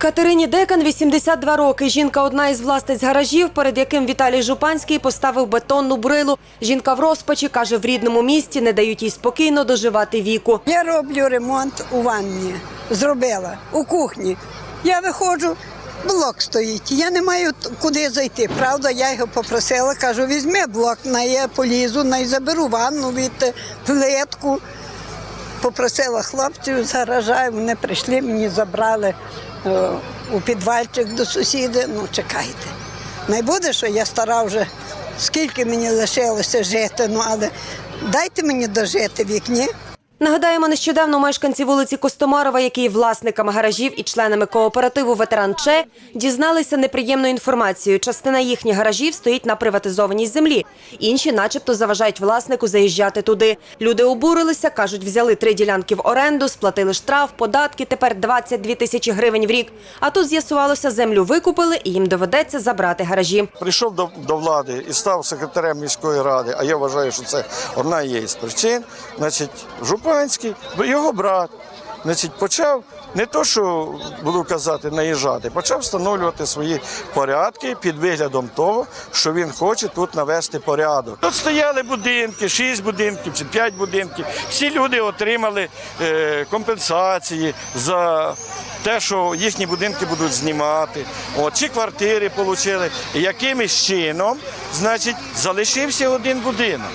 Катерині Декан 82 роки. Жінка одна із власниць гаражів, перед яким Віталій Жупанський поставив бетонну брилу. Жінка в розпачі каже, в рідному місті не дають їй спокійно доживати віку. Я роблю ремонт у ванні. Зробила у кухні. Я виходжу, блок стоїть. Я не маю куди зайти. Правда, я його попросила, кажу, візьми блок, на я полізу, на заберу ванну від е, плитку. Попросила хлопців з гаража, вони прийшли, мені забрали е, у підвальчик до сусіди, Ну, чекайте. Не буде, що я стара вже, скільки мені лишилося жити, ну але дайте мені дожити вікні. Нагадаємо, нещодавно мешканці вулиці Костомарова, які є власниками гаражів і членами кооперативу Ветеран Че, дізналися неприємну інформацію. Частина їхніх гаражів стоїть на приватизованій землі. Інші, начебто, заважають власнику заїжджати туди. Люди обурилися, кажуть, взяли три ділянки в оренду, сплатили штраф, податки. Тепер 22 тисячі гривень в рік. А тут з'ясувалося, землю викупили і їм доведеться забрати гаражі. прийшов до, до влади і став секретарем міської ради, а я вважаю, що це одна є із причин. Значить, Жупанський, його брат, значить, почав не то, що буду казати, наїжджати, почав встановлювати свої порядки під виглядом того, що він хоче тут навести порядок. Тут стояли будинки, шість будинків чи п'ять будинків. Всі люди отримали е, компенсації за те, що їхні будинки будуть знімати, от, чи квартири отримали. Якимось чином, значить, залишився один будинок.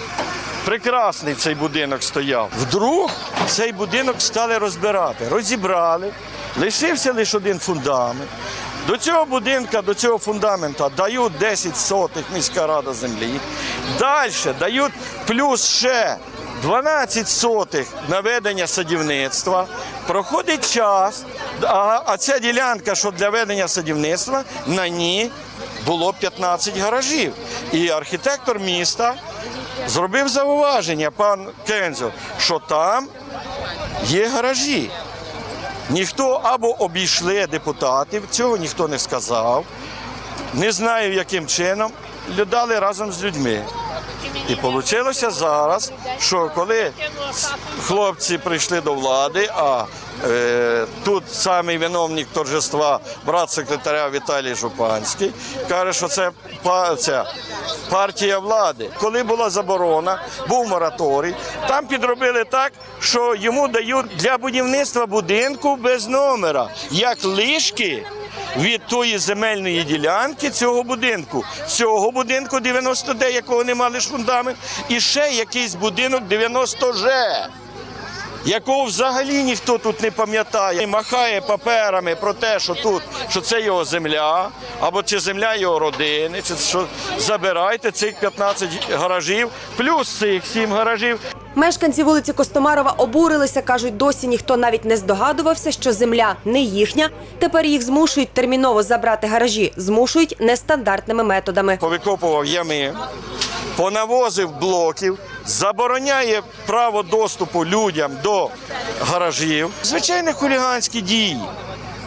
Прекрасний цей будинок стояв. Вдруг цей будинок стали розбирати. Розібрали, лишився лише один фундамент. До цього будинка, до цього фундамента дають 10 сотих міська рада землі. Далі дають плюс ще 12 сотих на ведення садівництва. Проходить час, а, а ця ділянка, що для ведення садівництва, на ній було 15 гаражів. І архітектор міста зробив зауваження, пан Кензо, що там є гаражі. Ніхто або обійшли депутатів, цього ніхто не сказав. Не знаю, яким чином дали разом з людьми. І вийшло зараз, що коли хлопці прийшли до влади, а е, тут самий виновник торжества, брат секретаря Віталій Жупанський, каже, що це ця партія влади. Коли була заборона, був мораторій, там підробили так, що йому дають для будівництва будинку без номера, як лишки від тої земельної ділянки цього будинку. Цього будинку 90-де, якого не мали ж фундамент, і ще якийсь будинок 90Ж. Якого взагалі ніхто тут не пам'ятає, І махає паперами про те, що тут що це його земля, або чи земля його родини, чи що забирайте цих 15 гаражів, плюс цих 7 гаражів. Мешканці вулиці Костомарова обурилися, кажуть, досі ніхто навіть не здогадувався, що земля не їхня. Тепер їх змушують терміново забрати гаражі, змушують нестандартними методами. повикопував ями, понавозив блоків, забороняє право доступу людям до гаражів. Звичайно, хуліганські дії.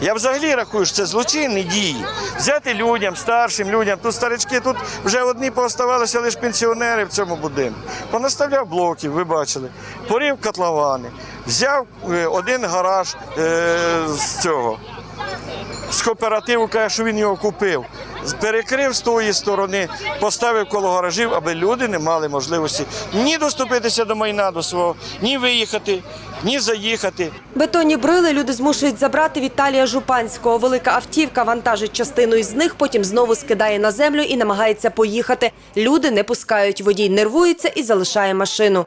Я взагалі рахую, що це злочинні дії. Взяти людям, старшим людям, тут старички, тут вже одні пооставалися лише пенсіонери в цьому будинку. Понаставляв блоків, ви бачили, порів котловани, взяв е, один гараж е, з цього з кооперативу каже, що він його купив. Перекрив з тої сторони, поставив коло гаражів, аби люди не мали можливості ні доступитися до майна до свого, ні виїхати, ні заїхати. Бетонні брили люди змушують забрати Віталія Жупанського. Велика автівка вантажить частину із них, потім знову скидає на землю і намагається поїхати. Люди не пускають. Водій нервується і залишає машину.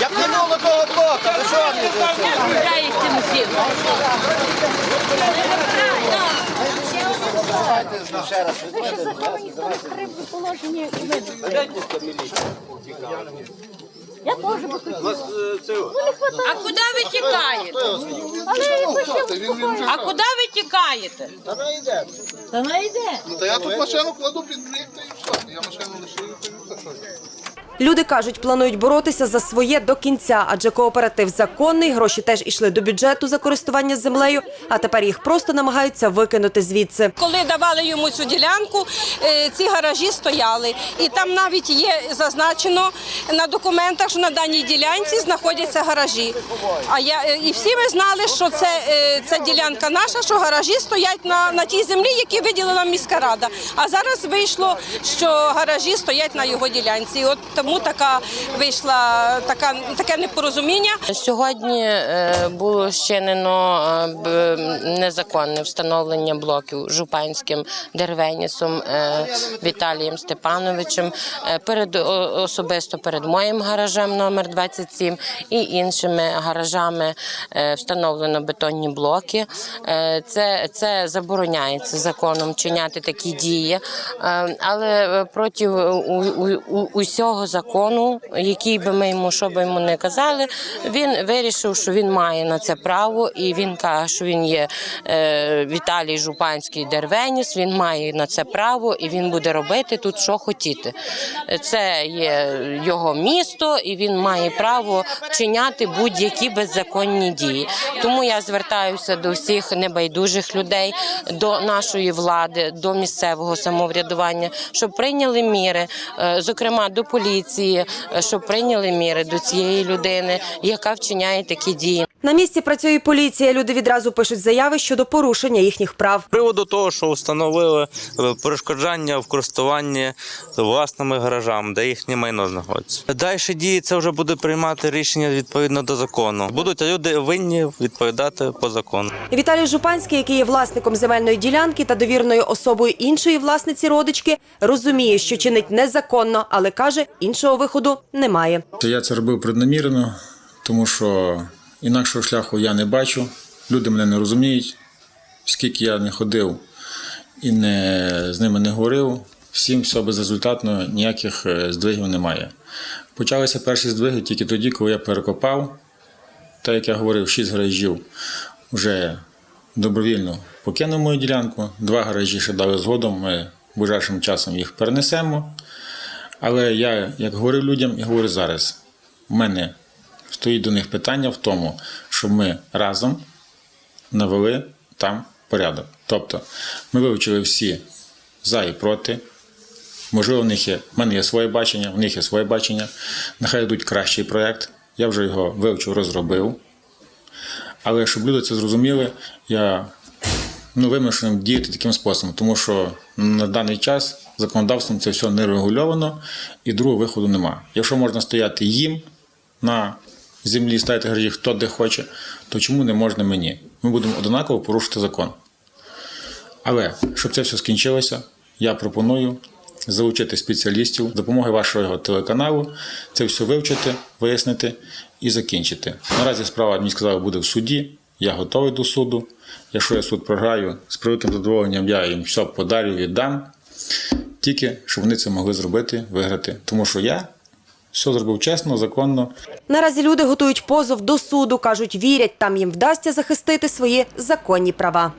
Я б не було того блока, ви що мені за це? Я їх цим всім. Ще. А куди ви тікаєте? А куди ви тікаєте? Та не йде. Та не йде. Та я тут машину кладу під ліфт і все. Я машину лишив і що. Люди кажуть, планують боротися за своє до кінця, адже кооператив законний, гроші теж ішли до бюджету за користування землею, а тепер їх просто намагаються викинути звідси. Коли давали йому цю ділянку, е, ці гаражі стояли. І там навіть є зазначено на документах, що на даній ділянці знаходяться гаражі. А я е, і всі ми знали, що це, е, це ділянка наша, що гаражі стоять на, на тій землі, які виділила міська рада. А зараз вийшло, що гаражі стоять на його ділянці. От тому така вийшла така таке непорозуміння. Сьогодні е, було вчинено е, незаконне встановлення блоків Жупанським Дервенісом е, Віталієм Степановичем перед особисто перед моїм гаражем номер 27 і іншими гаражами встановлено бетонні блоки. Це, це забороняється законом чиняти такі дії, але проти усього закону, який би ми йому що би йому не казали, він вирішив, що він має на це право, і він каже, що він є е, Віталій Жупанський Дервеніс. Він має на це право, і він буде робити тут, що хотіти. Це є його місто, і він має право вчиняти будь-які беззаконні дії. Тому я звертаюся до всіх небайдужих людей, до нашої влади, до місцевого самоврядування, щоб прийняли міри, е, зокрема до поліції, е, щоб прийняли міри до цієї людини, яка вчиняє такі дії. На місці працює поліція. Люди відразу пишуть заяви щодо порушення їхніх прав. Приводу того, що встановили е, перешкоджання в користуванні власними гаражами, де їхнє майно знаходиться. Далі дії це вже буде приймати рішення відповідно до закону. Будуть люди винні відповідати по закону. Віталій Жупанський, який є власником земельної ділянки та довірною особою іншої власниці родички, розуміє, що чинить незаконно, але каже, іншого виходу немає. Я це робив преднамірено, тому що інакшого шляху я не бачу. Люди мене не розуміють. Скільки я не ходив і не, з ними не говорив, всім все безрезультатно, ніяких е, здвигів немає. Почалися перші здвиги тільки тоді, коли я перекопав, так як я говорив, шість гаражів вже добровільно покинув мою ділянку. Два гаражі ще дали згодом. Ми ближайшим часом їх перенесемо. Але я, як говорив людям, і говорю зараз, у мене стоїть до них питання в тому, щоб ми разом навели там порядок. Тобто ми вивчили всі за і проти. Можливо, в них є, в мене є своє бачення, в них є своє бачення. Нехай йдуть кращий проєкт. Я вже його вивчив, розробив. Але щоб люди це зрозуміли, я ну, вимушений діяти таким способом, тому що на даний час законодавством це все не регульовано і другого виходу нема. Якщо можна стояти їм на землі, ставити гаражі хто де хоче, то чому не можна мені? Ми будемо однаково порушити закон. Але щоб це все скінчилося, я пропоную залучити спеціалістів з допомогою вашого телеканалу, це все вивчити, вияснити і закінчити. Наразі справа, мені сказали, буде в суді. Я готовий до суду. Якщо я суд програю, з превеликим задоволенням я їм все подарю, віддам. Тільки щоб вони це могли зробити, виграти. Тому що я все зробив чесно, законно. Наразі люди готують позов до суду, кажуть, вірять, там їм вдасться захистити свої законні права.